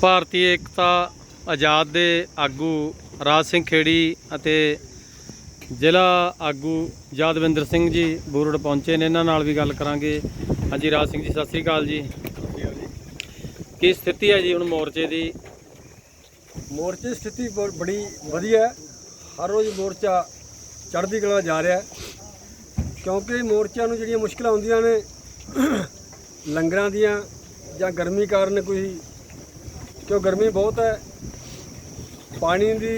ਭਾਰਤੀ ਏਕਤਾ ਆਜ਼ਾਦ ਦੇ ਆਗੂ ਰਾਜ ਸਿੰਘ ਖੇੜੀ ਅਤੇ ਜ਼ਿਲ੍ਹਾ ਆਗੂ ਯਾਦਵਿੰਦਰ ਸਿੰਘ ਜੀ ਬੂਰੜ ਪਹੁੰਚੇ ਨੇ। ਇਹਨਾਂ ਨਾਲ ਵੀ ਗੱਲ ਕਰਾਂਗੇ। ਹਾਂਜੀ, ਰਾਜ ਸਿੰਘ ਜੀ, ਸਤਿ ਸ੍ਰੀ ਅਕਾਲ ਜੀ। ਕੀ ਸਥਿਤੀ ਹੈ ਜੀ ਹੁਣ ਮੋਰਚੇ ਦੀ? ਮੋਰਚੇ ਦੀ ਸਥਿਤੀ ਬਹੁਤ ਬੜੀ ਵਧੀਆ ਹਰ ਰੋਜ਼ ਮੋਰਚਾ ਚੜ੍ਹਦੀ ਕਲਾ ਜਾ ਰਿਹਾ ਕਿਉਂਕਿ ਮੋਰਚਿਆਂ ਨੂੰ ਜਿਹੜੀਆਂ ਮੁਸ਼ਕਲਾਂ ਆਉਂਦੀਆਂ ਨੇ ਲੰਗਰਾਂ ਦੀਆਂ ਜਾਂ ਗਰਮੀ ਕਾਰਨ ਕੋਈ ਕਿਉਂ ਗਰਮੀ ਬਹੁਤ ਹੈ ਪਾਣੀ ਦੀ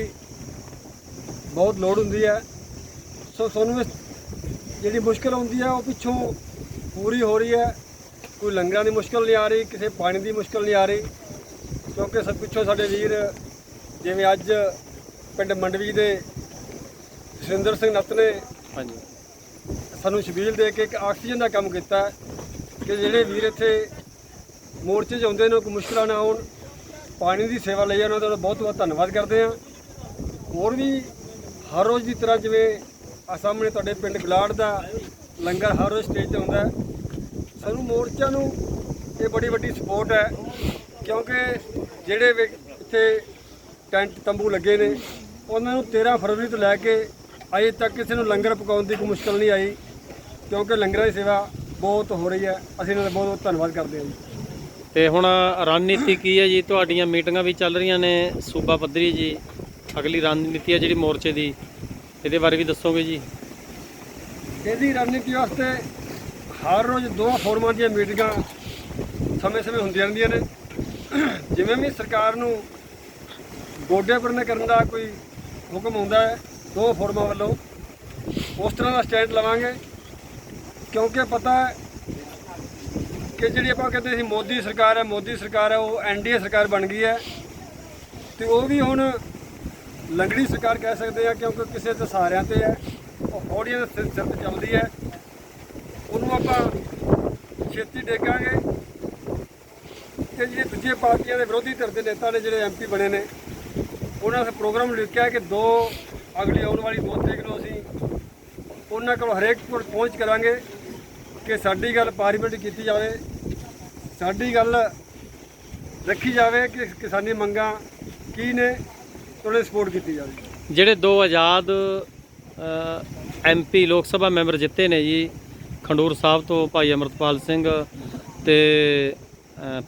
ਬਹੁਤ ਲੋੜ ਹੁੰਦੀ ਹੈ ਸੋ ਸਾਨੂੰ ਜਿਹੜੀ ਮੁਸ਼ਕਲ ਆਉਂਦੀ ਹੈ ਉਹ ਪਿੱਛੋਂ ਪੂਰੀ ਹੋ ਰਹੀ ਹੈ ਕੋਈ ਲੰਗਰਾਂ ਦੀ ਮੁਸ਼ਕਲ ਨਹੀਂ ਆ ਰਹੀ ਕਿਸੇ ਪਾਣੀ ਦੀ ਮੁਸ਼ਕਲ ਨਹੀਂ ਆ ਰਹੀ ਕਿਉਂਕਿ ਸਭ ਪਿੱਛੋਂ ਸਾਡੇ ਵੀਰ ਜਿਵੇਂ ਅੱਜ ਪਿੰਡ ਮੰਡਵੀ ਦੇ ਸੁਰਿੰਦਰ ਸਿੰਘ ਨੱਤ ਨੇ ਹਾਂਜੀ। ਸਾਨੂੰ ਛਬੀਲ ਦੇ ਕੇ ਇੱਕ ਆਕਸੀਜਨ ਦਾ ਕੰਮ ਕੀਤਾ ਹੈ। ਕਿ ਜਿਹੜੇ ਵੀਰ ਇੱਥੇ ਮੋਰਚੇ 'ਚ ਆਉਂਦੇ ਨੇ, ਕੋਈ ਮੁਸ਼ਕਲਾਂ ਨਾ ਆਉਣ, ਪਾਣੀ ਦੀ ਸੇਵਾ ਲਈ ਉਹਨਾਂ ਦਾ ਬਹੁਤ ਬਹੁਤ ਧੰਨਵਾਦ ਕਰਦੇ ਹਾਂ। ਹੋਰ ਵੀ ਹਰ ਰੋਜ਼ ਦੀ ਤਰ੍ਹਾਂ ਜਿਵੇਂ ਆ ਸਾਹਮਣੇ ਤੁਹਾਡੇ ਪਿੰਡ ਗਲਾੜ ਦਾ ਲੰਗਰ ਹਰ ਰੋਜ਼ ਸਟੇਜ ਤੇ ਹੁੰਦਾ ਸਾਨੂੰ ਮੋਰਚਿਆਂ ਨੂੰ ਇਹ ਬੜੀ ਵੱਡੀ ਸਪੋਰਟ ਹੈ, ਕਿਉਂਕਿ ਜਿਹੜੇ ਵੀ, ਇੱਥੇ ਟੈਂਟ ਤੰਬੂ ਲੱਗੇ ਨੇ, ਉਹਨਾਂ ਨੂੰ 13 ਫਰਵਰੀ ਤੋਂ ਲੈ ਕੇ ਅਜੇ ਤੱਕ ਕਿਸੇ ਨੂੰ ਲੰਗਰ ਪਕਾਉਣ ਦੀ ਕੋਈ ਮੁਸ਼ਕਲ ਨਹੀਂ ਆਈ, ਕਿਉਂਕਿ ਲੰਗਰਾਂ ਦੀ ਸੇਵਾ ਬਹੁਤ ਹੋ ਰਹੀ ਹੈ। ਅਸੀਂ ਇਹਨਾਂ ਦਾ ਬਹੁਤ ਬਹੁਤ ਧੰਨਵਾਦ ਕਰਦੇ ਹਾਂ ਜੀ। ਤੇ ਹੁਣ ਰਣਨੀਤੀ ਕੀ ਹੈ ਜੀ? ਤੁਹਾਡੀਆਂ ਮੀਟਿੰਗਾਂ ਵੀ ਚੱਲ ਰਹੀਆਂ ਨੇ। ਸੂਬਾ ਪੱਧਰੀ ਜੀ ਅਗਲੀ ਰਣਨੀਤੀ ਹੈ ਜਿਹੜੀ ਮੋਰਚੇ ਦੀ। ਇਹਦੇ ਬਾਰੇ ਵੀ ਦੱਸੋਗੇ ਜੀ? ਇਹਦੀ ਰਣਨੀਤੀ ਵਾਸਤੇ ਹਰ ਰੋਜ਼ ਦੋ ਫੋਰਮਾਂ ਦੀਆਂ ਮੀਟਿੰਗਾਂ ਸਮੇਂ-ਸਮੇਂ ਹੁੰਦੀਆਂ ਰਹਿੰਦੀਆਂ ਨੇ। ਜਿਵੇਂ ਵੀ ਸਰਕਾਰ ਨੂੰ ਗੋਡੇ ਪਰਨੇ ਕਰਨ ਦਾ ਕੋਈ ਹੁਕਮ ਹੁੰਦਾ ਹੈ ਦੋ ਫੋਰਮਾਂ ਵੱਲੋਂ ਉਸ ਤਰ੍ਹਾਂ ਦਾ ਸਟੈਂਡ ਲਵਾਂਗੇ। ਕਿਉਂਕਿ ਪਤਾ ਕਿ ਜਿਹੜੀ ਆਪਾਂ ਕਹਿੰਦੇ ਸੀ ਮੋਦੀ ਸਰਕਾਰ ਹੈ, ਮੋਦੀ ਸਰਕਾਰ ਹੈ, ਉਹ ਐਨਡੀਏ ਸਰਕਾਰ ਬਣ ਗਈ ਹੈ। ਤੇ ਉਹ ਵੀ ਹੁਣ ਲੰਗੜੀ ਸਰਕਾਰ ਕਹਿ ਸਕਦੇ ਆ, ਕਿਉਂਕਿ ਕਿਸੇ ਤੇ ਸਾਰਿਆਂ ਤੇ ਹੈ, ਉਹ ਫੌੜੀਆਂ ਦੇ ਸਿਰ ਸਿਰ ਚੱਲਦੀ ਹੈ। ਉਹਨੂੰ ਆਪਾਂ ਛੇਤੀ ਡੇਗਾਂਗੇ ਤੇ ਜਿਹੜੇ ਦੂਜੀਆਂ ਪਾਰਟੀਆਂ ਦੇ ਵਿਰੋਧੀ ਧਿਰ ਦੇ ਨੇਤਾ ਨੇ, ਜਿਹੜੇ ਐਮਪੀ ਬਣੇ ਨੇ, ਉਹਨਾਂ ਨੇ ਪ੍ਰੋਗਰਾਮ ਲਿਖਿਆ ਕਿ ਦੋ ਅਗਲੀ ਆਉਣ ਵਾਲੀ ਦੋ ਤਰੀਕ ਨੂੰ ਅਸੀਂ ਉਹਨਾਂ ਕੋਲ ਹਰੇਕ ਕੋਲ ਪਹੁੰਚ ਕਰਾਂਗੇ। ਕਿ ਸਾਡੀ ਗੱਲ ਪਾਰਲੀਮੈਂਟ ਕੀਤੀ ਜਾਵੇ ਸਾਡੀ ਗੱਲ ਰੱਖੀ ਜਾਵੇ ਕਿ ਕਿਸਾਨੀ ਮੰਗਾਂ ਕੀ ਨੇ ਉਹਨਾਂ ਸਪੋਰਟ ਕੀਤੀ ਜਾਵੇ। ਜਿਹੜੇ ਦੋ ਆਜ਼ਾਦ ਐਮਪੀ ਲੋਕ ਸਭਾ ਮੈਂਬਰ ਜਿੱਤੇ ਨੇ ਜੀ ਖੰਡੂਰ ਸਾਹਿਬ ਤੋਂ ਭਾਈ ਅਮਰਤਪਾਲ ਸਿੰਘ ਤੇ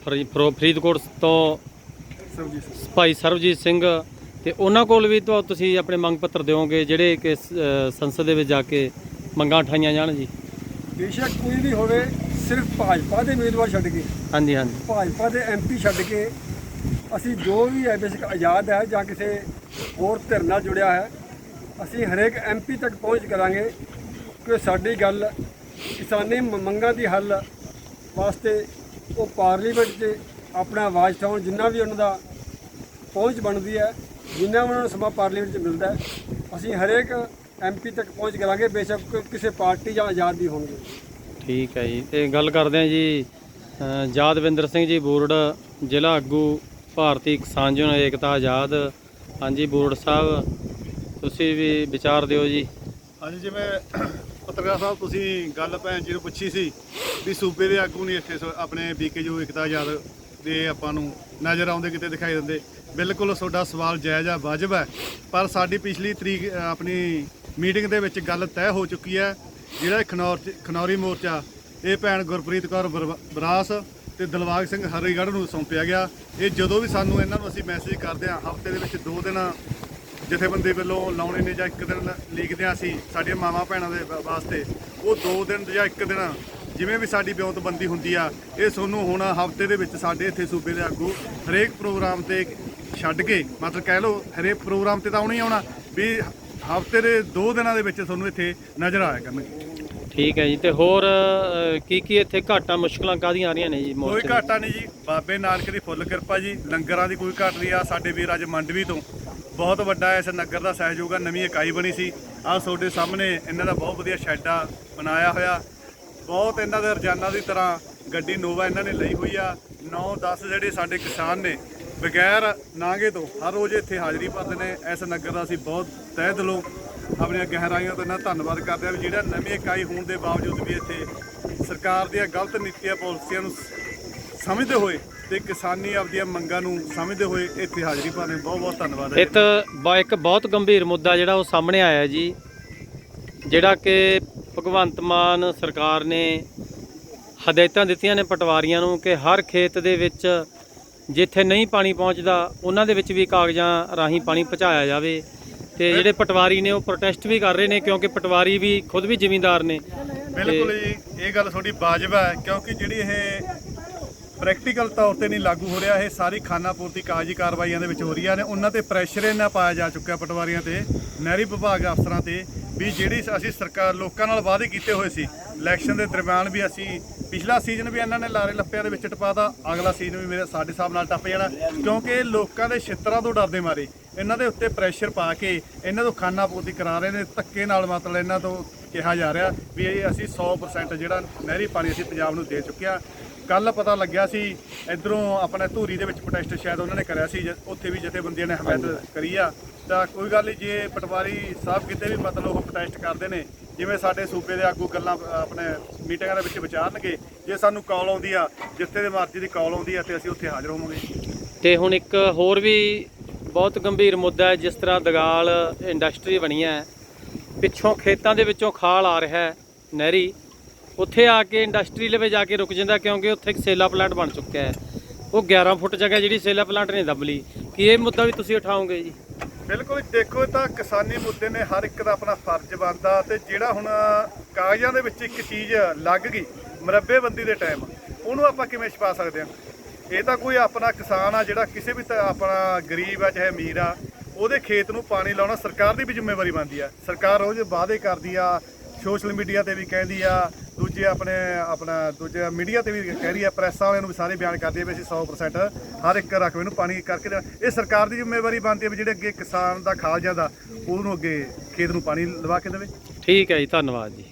ਫਰੀਦਕੋਟ ਤੋਂ ਭਾਈ ਸਰਬਜੀਤ ਸਿੰਘ ਤੇ ਉਹਨਾਂ ਕੋਲ ਵੀ ਤੁਸੀਂ ਆਪਣੇ ਮੰਗ ਪੱਤਰ ਦਿਓਗੇ ਜਿਹੜੇ ਕਿ ਸੰਸਦ ਦੇ ਵਿੱਚ ਜਾ ਕੇ ਮੰਗਾਂ ਉਠਾਈਆਂ ਜਾਣ ਜੀ? ਬੇਸ਼ੱਕ ਕੋਈ ਵੀ ਹੋਵੇ ਸਿਰਫ ਭਾਜਪਾ ਦੇ ਉਮੀਦਵਾਰ ਛੱਡ ਕੇ ਹਾਂਜੀ ਹਾਂਜੀ। ਭਾਜਪਾ ਦੇ ਐਮਪੀ ਛੱਡ ਕੇ ਅਸੀਂ ਜੋ ਵੀ ਹੈ ਬੇਸ਼ੱਕ ਆਜ਼ਾਦ ਹੈ ਜਾਂ ਕਿਸੇ ਹੋਰ ਧਿਰ ਨਾਲ ਜੁੜਿਆ ਹੈ ਅਸੀਂ ਹਰੇਕ ਐਮਪੀ ਤੱਕ ਪਹੁੰਚ ਕਰਾਂਗੇ ਕਿ ਸਾਡੀ ਗੱਲ ਕਿਸਾਨੀ ਮੰਗਾਂ ਦੀ ਹੱਲ ਵਾਸਤੇ ਉਹ ਪਾਰਲੀਮੈਂਟ 'ਚ ਆਪਣਾ ਆਵਾਜ਼ ਉਠਾਉਣ ਜਿੰਨਾ ਵੀ ਉਹਨਾਂ ਦਾ ਪਹੁੰਚ ਬਣਦੀ ਹੈ ਜਿੰਨਾ ਉਹਨਾਂ ਨੂੰ ਸਮਾਂ ਪਾਰਲੀਮੈਂਟ 'ਚ ਮਿਲਦਾ ਅਸੀਂ ਹਰੇਕ ਐਮਪੀ ਤੱਕ ਪਹੁੰਚ ਕਰਾਂਗੇ ਬੇਸ਼ੱਕ ਕਿਸੇ ਪਾਰਟੀ ਜਾਂ ਆਜ਼ਾਦ ਵੀ ਹੋਣਗੇ। ਠੀਕ ਹੈ ਜੀ। ਤੇ ਗੱਲ ਕਰਦੇ ਹਾਂ ਜੀ ਅ, ਯਾਦਵਿੰਦਰ ਸਿੰਘ ਜੀ ਬੋਰਡ ਜ਼ਿਲ੍ਹਾ ਆਗੂ ਭਾਰਤੀ ਕਿਸਾਨ ਯੂਨੀਅਨ ਏਕਤਾ ਆਜ਼ਾਦ। ਹਾਂਜੀ ਬੋਰਡ ਸਾਹਿਬ ਤੁਸੀਂ ਵੀ ਵਿਚਾਰ ਦਿਓ ਜੀ। ਹਾਂਜੀ ਜਿਵੇਂ ਪੱਤਰਕਾਰ ਸਾਹਿਬ ਤੁਸੀਂ ਗੱਲ ਭੈਣ ਜੀ ਨੂੰ ਪੁੱਛੀ ਸੀ ਵੀ ਸੂਬੇ ਦੇ ਆਗੂ ਨਹੀਂ ਇੱਥੇ ਸ- ਆਪਣੇ ਬੀਕੇ ਜੋ ਇਕਤਾ ਆਜ਼ਾਦ ਦੇ ਆਪਾਂ ਨੂੰ ਨਜ਼ਰ ਆਉਂਦੇ ਕਿਤੇ ਦਿਖਾਈ ਦਿੰਦੇ। ਬਿਲਕੁਲ ਤੁਹਾਡਾ ਸਵਾਲ ਜਾਇਜ਼ ਆ ਵਾਜਬ ਹੈ ਪਰ ਸਾਡੀ ਪਿਛਲੀ ਤਰੀਕ ਅ, ਆਪਣੀ ਮੀਟਿੰਗ ਦੇ ਵਿੱਚ ਗੱਲ ਤੈਅ ਹੋ ਚੁੱਕੀ ਹੈ। ਜਿਹੜਾ ਖਨੌਰ ਚ- ਖਨੌਰੀ ਮੋਰਚਾ, ਇਹ ਭੈਣ ਗੁਰਪ੍ਰੀਤ ਕੌਰ ਬਰ- ਬਰਾਸ ਤੇ ਦਿਲਬਾਗ ਸਿੰਘ ਹਰੀਗੜ੍ਹ ਨੂੰ ਸੌਂਪਿਆ ਗਿਆ। ਇਹ ਜਦੋਂ ਵੀ ਸਾਨੂੰ ਇਹਨਾਂ ਨੂੰ ਅਸੀਂ ਮੈਸੇਜ ਕਰਦੇ ਹਾਂ, ਹਫ਼ਤੇ ਦੇ ਵਿੱਚ ਦੋ ਦਿਨ ਜਥੇਬੰਦੀ ਵੱਲੋਂ ਲਾਉਣੇ ਨੇ ਜਾਂ ਇੱਕ ਦਿਨ ਲਿਖਦੇ ਹਾਂ ਅਸੀਂ ਸਾਡੀਆਂ ਮਾਵਾਂ ਭੈਣਾਂ ਦੇ ਵਾਸਤੇ, ਉਹ ਦੋ ਦਿਨ ਜਾਂ ਇੱਕ ਦਿਨ ਜਿਵੇਂ ਵੀ ਸਾਡੀ ਬਿਉਂਤਬੰਦੀ ਹੁੰਦੀ ਆ, ਇਹ ਤੁਹਾਨੂੰ ਹੁਣ ਹਫ਼ਤੇ ਦੇ ਵਿੱਚ ਸਾਡੇ ਇੱਥੇ ਸੂਬੇ ਦੇ ਆਗੂ ਹਰੇਕ ਪ੍ਰੋਗਰਾਮ ਤੇ ਛੱਡ ਕੇ, ਮਤਲਬ ਕਹਿ ਲਓ ਹਰੇਕ ਪ੍ਰੋਗਰਾਮ ਤੇ ਤਾਂ ਆਉਣਾ ਹੀ ਆਉਣਾ, ਵੀ ਹਫ਼ਤੇ ਦੇ ਦੋ ਦਿਨਾਂ ਦੇ ਵਿੱਚ ਤੁਹਾਨੂੰ ਇੱਥੇ ਨਜ਼ਰ ਆਇਆ ਕਰਨਗੇ। ਠੀਕ ਹੈ ਜੀ ਤੇ ਹੋਰ ਅ, ਕੀ ਕੀ ਇੱਥੇ ਘਾਟਾਂ ਮੁਸ਼ਕਲਾਂ ਕਾਹਦੀਆਂ ਆ ਰਹੀਆਂ ਨੇ ਜੀ ਕੋਈ ਮੋਰਚੇ? ਘਾਟਾ ਨਹੀਂ ਜੀ ਬਾਬੇ ਨਾਨਕ ਦੀ ਫੁੱਲ ਕਿਰਪਾ ਜੀ ਲੰਗਰਾਂ ਦੀ ਕੋਈ ਘਾਟ ਨਹੀਂ ਆ ਸਾਡੇ ਵੀਰ ਅੱਜ ਮੰਡਵੀ ਤੋਂ। ਬਹੁਤ ਵੱਡਾ ਇਸ ਨਗਰ ਦਾ ਸਹਿਯੋਗ ਆ ਨਵੀਂ ਇਕਾਈ ਬਣੀ ਸੀ। ਆਹ ਤੁਹਾਡੇ ਸਾਹਮਣੇ ਇਹਨਾਂ ਦਾ ਬਹੁਤ ਵਧੀਆ ਸ਼ੈੱਡ ਆ ਬਣਾਇਆ ਹੋਇਆ। ਬਹੁਤ ਇਹਨਾਂ ਦੇ ਰੋਜ਼ਾਨਾ ਦੀ ਤਰ੍ਹਾਂ ਗੱਡੀ ਨੋਵਾ ਇਹਨਾਂ ਨੇ ਲਈ ਹੋਈ ਆ। 9 10 ਜਿਹੜੇ ਸਾਡੇ ਕਿਸਾਨ ਨੇ ਬਗੈਰ ਨਾਂਗੇ ਤੋਂ ਹਰ ਰੋਜ਼ ਇੱਥੇ ਹਾਜ਼ਰੀ ਭਰਦੇ ਨੇ। ਇਸ ਨਗਰ ਦਾ ਅਸੀਂ ਬਹੁਤ ਤਹਿ ਦਿਲੋਂ ਆਪਣੀਆਂ ਗਹਿਰਾਈਆਂ ਤੋਂ ਇਹਨਾਂ ਧੰਨਵਾਦ ਕਰਦੇ ਹਾਂ ਵੀ ਜਿਹੜਾ ਨਵੀਂ ਇਕਾਈ ਹੋਣ ਦੇ ਬਾਵਜੂਦ ਵੀ ਇੱਥੇ ਸਰਕਾਰ ਦੀਆਂ ਗਲਤ ਨੀਤੀਆਂ ਪਾਲਿਸੀਆਂ ਨੂੰ ਸਮਝਦੇ ਹੋਏ ਤੇ ਕਿਸਾਨੀ ਆਪਦੀਆਂ ਮੰਗਾਂ ਨੂੰ ਸਮਝਦੇ ਹੋਏ ਇੱਥੇ ਹਾਜ਼ਰੀ ਭਰਨੇ ਬਹੁਤ ਬਹੁਤ ਧੰਨਵਾਦ ਹੈ ਇਹ ਤਾਂ ਬ- ਇੱਕ ਬਹੁਤ ਗੰਭੀਰ ਮੁੱਦਾ ਜਿਹੜਾ ਉਹ ਸਾਹਮਣੇ ਆਇਆ ਜੀ, ਜਿਹੜਾ ਕਿ ਭਗਵੰਤ ਮਾਨ ਸਰਕਾਰ ਨੇ ਹਦਾਇਤਾਂ ਦਿੱਤੀਆਂ ਨੇ ਪਟਵਾਰੀਆਂ ਨੂੰ ਕਿ ਹਰ ਖੇਤ ਦੇ ਵਿੱਚ ਜਿੱਥੇ ਨਹੀਂ ਪਾਣੀ ਪਹੁੰਚਦਾ ਉਹਨਾਂ ਦੇ ਵਿੱਚ ਵੀ ਕਾਗਜ਼ਾਂ ਰਾਹੀਂ ਪਾਣੀ ਪਹੁੰਚਾਇਆ ਜਾਵੇ ਤੇ ਜਿਹੜੇ ਪਟਵਾਰੀ ਨੇ ਉਹ ਪ੍ਰੋਟੈਸਟ ਵੀ ਕਰ ਰਹੇ ਨੇ ਕਿਉਂਕਿ ਪਟਵਾਰੀ ਵੀ ਖੁਦ ਵੀ ਜ਼ਿਮੀਂਦਾਰ ਨੇ। ਬਿਲਕੁਲ ਜੀ ਇਹ ਗੱਲ ਤੁਹਾਡੀ ਵਾਜਬ ਹੈ ਕਿਉਂਕਿ ਜਿਹੜੀ ਇਹ ਪ੍ਰੈਕਟੀਕਲ ਤੌਰ ਤੇ ਨਹੀਂ ਲਾਗੂ ਹੋ ਰਿਹਾ ਇਹ ਸਾਰੀ ਖਾਨਾ ਪੂਰਤੀ ਕਾਗਜ਼ੀ ਕਾਰਵਾਈਆਂ ਦੇ ਵਿੱਚ ਹੋ ਰਹੀਆਂ ਨੇ। ਉਹਨਾਂ ਤੇ ਪ੍ਰੈਸ਼ਰ ਇਹਨਾਂ ਪਾਇਆ ਜਾ ਚੁੱਕਿਆ ਪਟਵਾਰੀਆਂ ਤੇ ਨਹਿਰੀ ਵਿਭਾਗ ਅਫਸਰਾਂ ਤੇ ਵੀ ਜਿਹੜੀ ਅਸੀਂ ਸਰਕਾਰ ਲੋਕਾਂ ਨਾਲ ਵਾਅਦੇ ਕੀਤੇ ਹੋਏ ਸੀ ਇਲੈਕਸ਼ਨ ਦੇ ਦਰਮਿਆਨ ਵੀ ਅਸੀਂ ਪਿਛਲਾ ਸੀਜ਼ਨ ਵੀ ਇਹਨਾਂ ਨੇ ਲਾਰੇ ਲੱਪਿਆਂ ਦੇ ਵਿੱਚ ਟਪਾਤਾ ਅਗਲਾ ਸੀਜ਼ਨ ਵੀ ਮੇਰੇ ਸਾਡੇ ਹਿਸਾਬ ਨਾਲ ਟੱਪ ਜਾਣਾ। ਕਿਉਂਕਿ ਲੋਕਾਂ ਦੇ ਛਿੱਤਰਾਂ ਤੋਂ ਡਰਦੇ ਮਾਰੇ। ਇਹਨਾਂ ਦੇ ਉੱਤੇ ਪ੍ਰੈਸ਼ਰ ਪਾ ਕੇ ਇਹਨਾਂ ਤੋਂ ਖਾਨਾ ਪੂਰਤੀ ਕਰਾ ਰਹੇ ਨੇ ਧੱਕੇ ਨਾਲ ਮਤਲਬ ਇਹਨਾਂ ਤੋਂ ਕਿਹਾ ਜਾ ਰਿਹਾ ਵੀ ਇਹ ਅਸੀਂ 100% ਜਿਹੜਾ ਨਹਿਰੀ ਪਾਣੀ ਅਸੀਂ ਪੰਜਾਬ ਨੂੰ ਦੇ ਚੁੱਕਿਆ ਕੱਲ ਪਤਾ ਲੱਗਿਆ ਸੀ ਇਧਰੋਂ ਆਪਣੇ ਧੂਰੀ ਦੇ ਵਿੱਚ ਪ੍ਰੋਟੈਸਟ ਸ਼ਾਇਦ ਉਹਨਾਂ ਨੇ ਕਰਿਆ ਸੀ ਉੱਥੇ ਵੀ ਜਥੇਬੰਦੀਆਂ ਨੇ ਹਮਾਇਤ ਕਰੀ ਆ। ਤਾਂ ਕੋਈ ਗੱਲ ਨਹੀਂ ਜੇ ਪਟਵਾਰੀ ਸਾਹਿਬ ਕਿਤੇ ਵੀ ਮਤਲਬ ਉਹ ਪ੍ਰੋਟੈਸਟ ਕਰਦੇ ਨੇ ਜਿਵੇਂ ਸਾਡੇ ਸੂਬੇ ਦੇ ਆਗੂ ਗੱਲਾਂ ਆਪਣੇ ਮੀਟਿੰਗਾਂ ਦੇ ਵਿੱਚ ਵਿਚਾਰਨਗੇ, ਜੇ ਸਾਨੂੰ ਕਾਲ ਆਉਂਦੀ ਆ, ਜਿੱਥੇ ਦੇ ਮਰਜ਼ੀ ਦੀ ਕਾਲ ਆਉਂਦੀ ਆ, ਤੇ ਅਸੀਂ ਉੱਥੇ ਹਾਜ਼ਰ ਹੋਵਾਂਗੇ। ਤੇ ਹੁਣ ਇੱਕ ਹੋਰ ਵੀ ਬਹੁਤ ਗੰਭੀਰ ਮੁੱਦਾ ਹੈ, ਜਿਸ ਤਰ੍ਹਾਂ ਦਗਾਲ ਇੰਡਸਟਰੀ ਬਣੀ ਹੈ, ਪਿੱਛੋਂ ਖੇਤਾਂ ਦੇ ਵਿੱਚੋਂ ਖਾਲ ਆ ਰਿਹਾ ਹੈ, ਨਹਿਰੀ। ਉੱਥੇ ਆ ਕੇ ਇੰਡਸਟਰੀ ਲਵੇ ਜਾ ਕੇ ਰੁਕ ਜਾਂਦਾ, ਕਿਉਂਕਿ ਉੱਥੇ ਇੱਕ ਸੇਲਾ ਪਲਾਂਟ ਬਣ ਚੁੱਕਿਆ ਹੈ। ਉਹ 11 ਫੁੱਟ ਜਗ੍ਹਾ ਜਿਹੜੀ ਸੇਲਾ ਪਲਾਂਟ ਨੇ ਦੱਬ ਲਈ। ਕਿ ਇਹ ਮੁੱਦਾ ਵੀ ਤੁਸੀਂ ਉਠਾਓਗੇ ਜੀ? ਬਿਲਕੁਲ ਦੇਖੋ ਇਹ ਤਾਂ ਕਿਸਾਨੀ ਮੁੱਦੇ ਨੇ, ਹਰ ਇੱਕ ਦਾ ਆਪਣਾ ਫਰਜ਼ ਬਣਦਾ ਤੇ ਜਿਹੜਾ ਹੁਣ ਕਾਗਜ਼ਾਂ ਦੇ ਵਿੱਚ ਇੱਕ ਚੀਜ਼ ਲੱਗ ਗਈ, ਮਰੱਬੇਬੰਦੀ ਦੇ ਟਾਈਮ ਉਹਨੂੰ ਆਪਾਂ ਕਿਵੇਂ ਛਪਾ ਸਕਦੇ ਹਾਂ? ਇਹ ਤਾਂ ਕੋਈ ਆਪਣਾ ਕਿਸਾਨ ਆ ਜਿਹੜਾ ਕਿਸੇ ਵੀ ਆਪਣਾ ਗਰੀਬ ਆ, ਚਾਹੇ ਅਮੀਰ ਆ, ਉਹਦੇ ਖੇਤ ਨੂੰ ਪਾਣੀ ਲਾਉਣਾ ਸਰਕਾਰ ਦੀ ਵੀ ਜ਼ਿੰਮੇਵਾਰੀ ਬਣਦੀ ਆ। ਸਰਕਾਰ ਰੋਜ਼ ਵਾਅਦੇ ਕਰਦੀ ਆ, ਸੋਸ਼ਲ ਮੀਡੀਆ ਤੇ ਵੀ ਕਹਿੰਦੀ ਆ ਦੂਜੇ ਆਪਣੇ, ਆਪਣਾ ਦੂਜੇ ਮੀਡੀਆ ਤੇ ਵੀ ਕਹਿ ਰਹੀ ਹੈ, ਪ੍ਰੈਸ ਵਾਲਿਆਂ ਨੂੰ ਵੀ ਸਾਰੇ ਬਿਆਨ ਕਰਦੇ ਆ ਵੀ ਅਸੀਂ 100% ਹਰ ਇੱਕ ਰਕਬੇ ਨੂੰ ਪਾਣੀ ਕਰਕੇ ਦੇਣਾ। ਇਹ ਸਰਕਾਰ ਦੀ ਜ਼ਿੰਮੇਵਾਰੀ ਬਣਦੀ ਹੈ ਵੀ ਜਿਹੜੇ ਅੱਗੇ ਕਿਸਾਨ ਦਾ ਖਾਲਜਾ ਦਾ, ਉਹਨੂੰ ਅੱਗੇ ਖੇਤ ਨੂੰ ਪਾਣੀ ਲਵਾ ਕੇ ਦੇਵੇ। ਠੀਕ ਹੈ ਜੀ, ਧੰਨਵਾਦ ਜੀ।